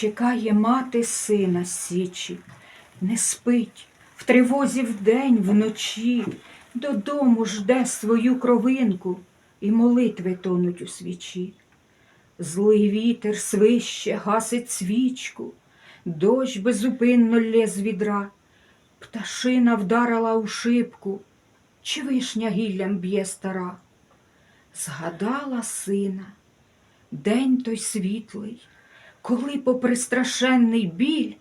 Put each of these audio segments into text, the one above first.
Чекає мати сина з січі, не спить в тривозі вдень, вночі, додому жде свою кровинку, і молитви тонуть у свічі. Злий вітер свище гасить свічку, дощ безупинно лє з відра, пташина вдарила у шибку, чи вишня гіллям б'є стара. Згадала сина, день той світлий, коли, попри страшенний біль,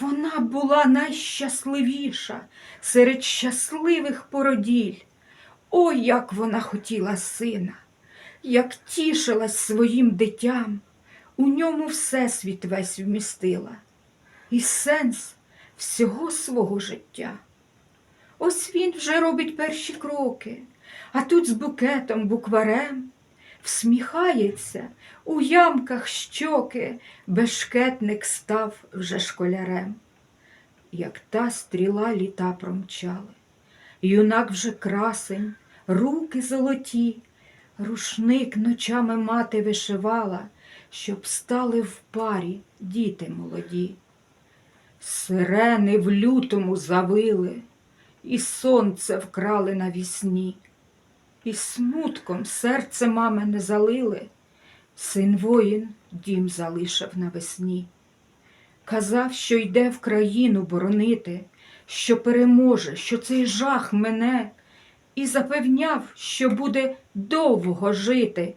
вона була найщасливіша серед щасливих породіль. Ой, як вона хотіла сина, як тішилась своїм дитям, у ньому всесвіт весь вмістила, і сенс всього свого життя. Ось він вже робить перші кроки, а тут з букетом, букварем, всміхається, у ямках щоки, бешкетник став вже школярем. Як та стріла літа промчали, юнак вже красень, руки золоті, рушник ночами мати вишивала, щоб стали в парі діти молоді. Сирени в лютому завили, і сонце вкрали навісні, і смутком серце мами не залили, син воїн дім залишив навесні. Казав, що йде в країну боронити, що переможе, що цей жах мене, і запевняв, що буде довго жити.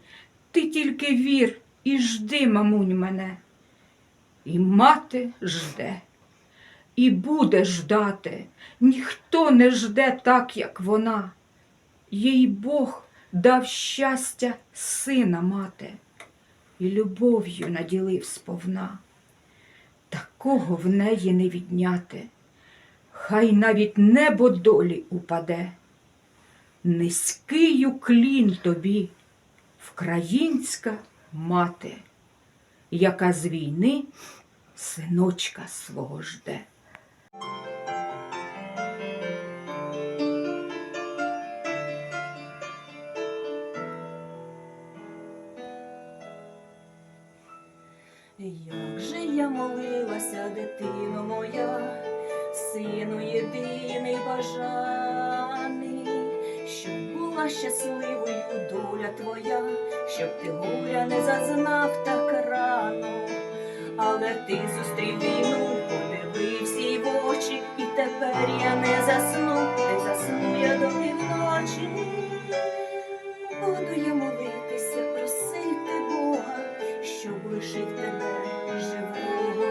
Ти тільки вір і жди, мамунь, мене. І мати жде і буде ждати. Ніхто не жде так, як вона. Їй Бог дав щастя сина мати і любов'ю наділив сповна. Такого в неї не відняти, хай навіть небо долі упаде. Низький уклін тобі, вкраїнська мати, яка з війни синочка свого жде. Щасливою доля твоя, щоб ти горя не зазнав так рано, але ти зустрів війну, подивився й в очі, і тепер я не засну, не засну я до півночі. Буду я молитися, просити Бога, щоб лишив тебе живого.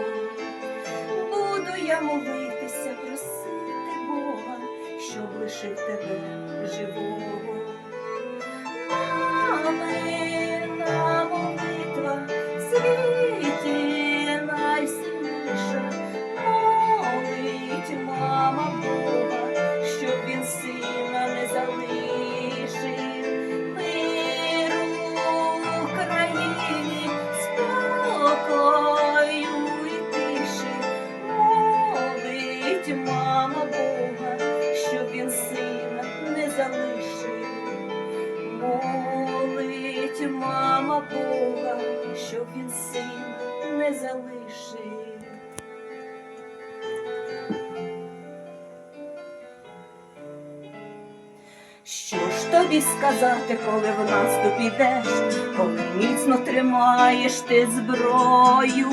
Буду я молитися, просити Бога, щоб лишив тебе живого. away. Бога, щоб він сина не залишив. Що ж тобі сказати, коли в наступ ідеш, коли міцно тримаєш ти зброю?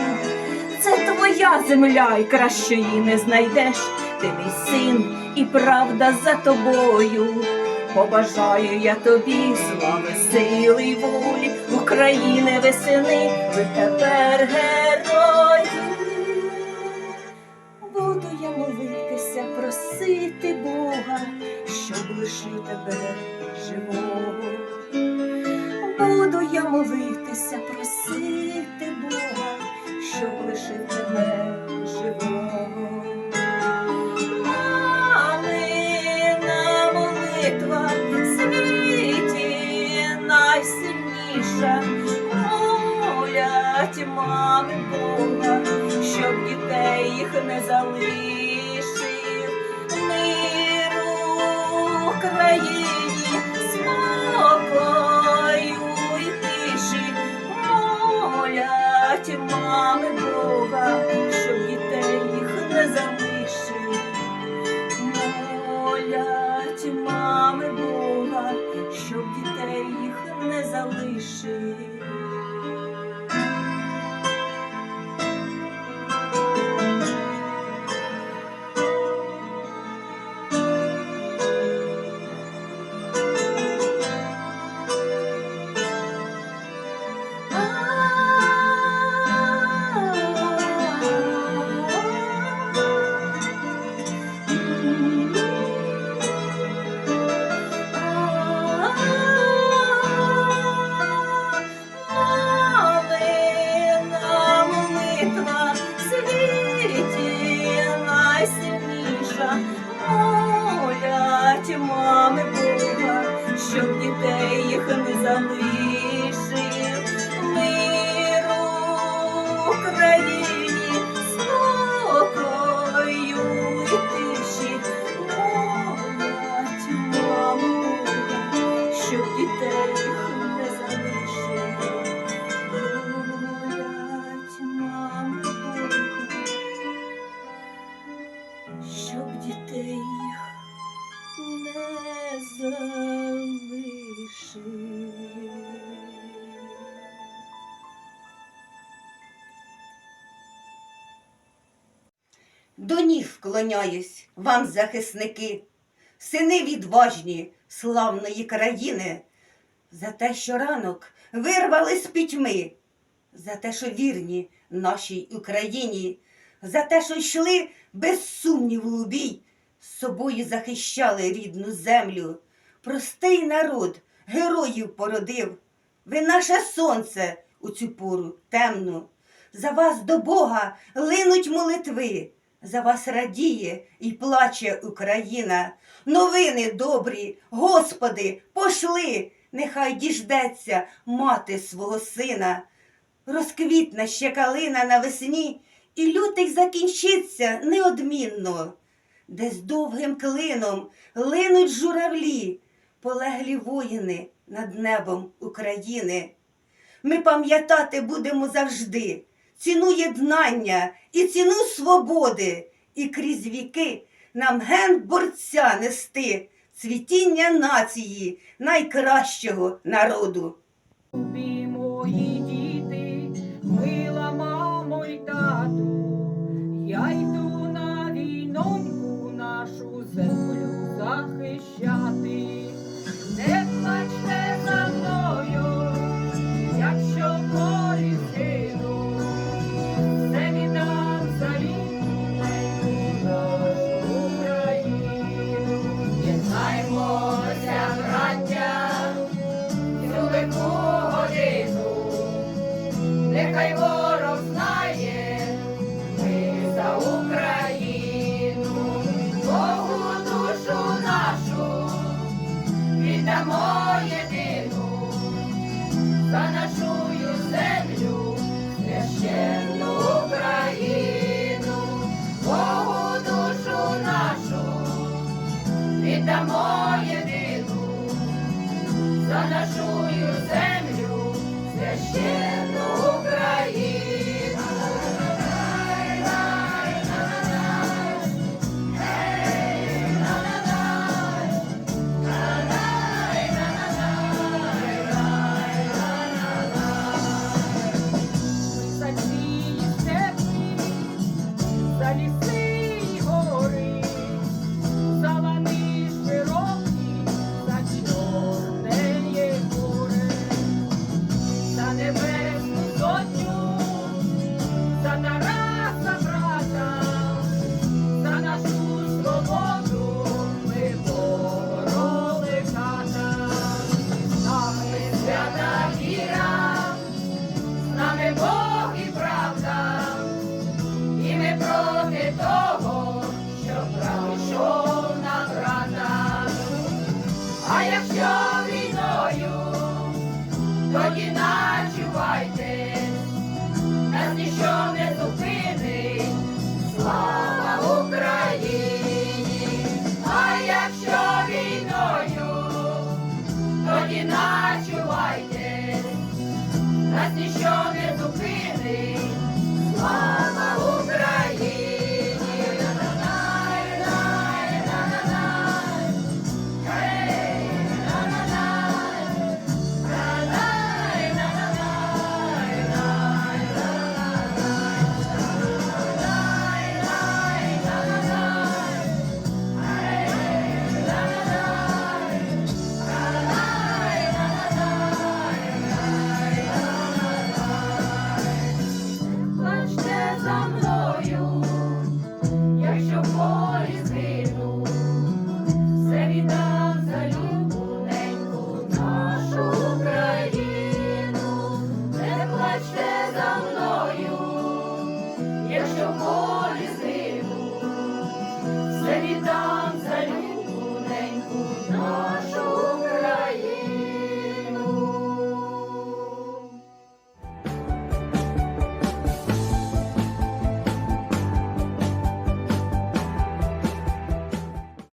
Це твоя земля, і кращої не знайдеш. Ти мій син, і правда за тобою. Побажаю я тобі слави, сили й волі, України весени, ви тепер герої. Буду я молитися, просити Бога, щоб лишив тебе живого. Буду я молитися, просити Бога, щоб лишив тебе живого. щоб дітей їх не залишив. Щоб дітей не залишив. До ніг вклоняюсь вам, захисники, сини відважні славної країни, за те, що ранок вирвали з пітьми, за те, що вірні нашій Україні, за те, що йшли без сумніву у бій, з собою захищали рідну землю. Простий народ героїв породив. Ви наше сонце у цю пору темну. За вас до Бога линуть молитви, за вас радіє і плаче Україна. Новини добрі, Господи, пошли, нехай діждеться мати свого сина. Розквітне ще калина навесні, і лютий закінчиться неодмінно. Десь довгим клином линуть журавлі, полеглі воїни над небом України. Ми пам'ятати будемо завжди ціну єднання і ціну свободи, і крізь віки нам ген борця нести, цвітіння нації, найкращого народу. Любі мої діти, мила мамо й тату, я йду на війноньку нашу землю захищати. Нашу землю священну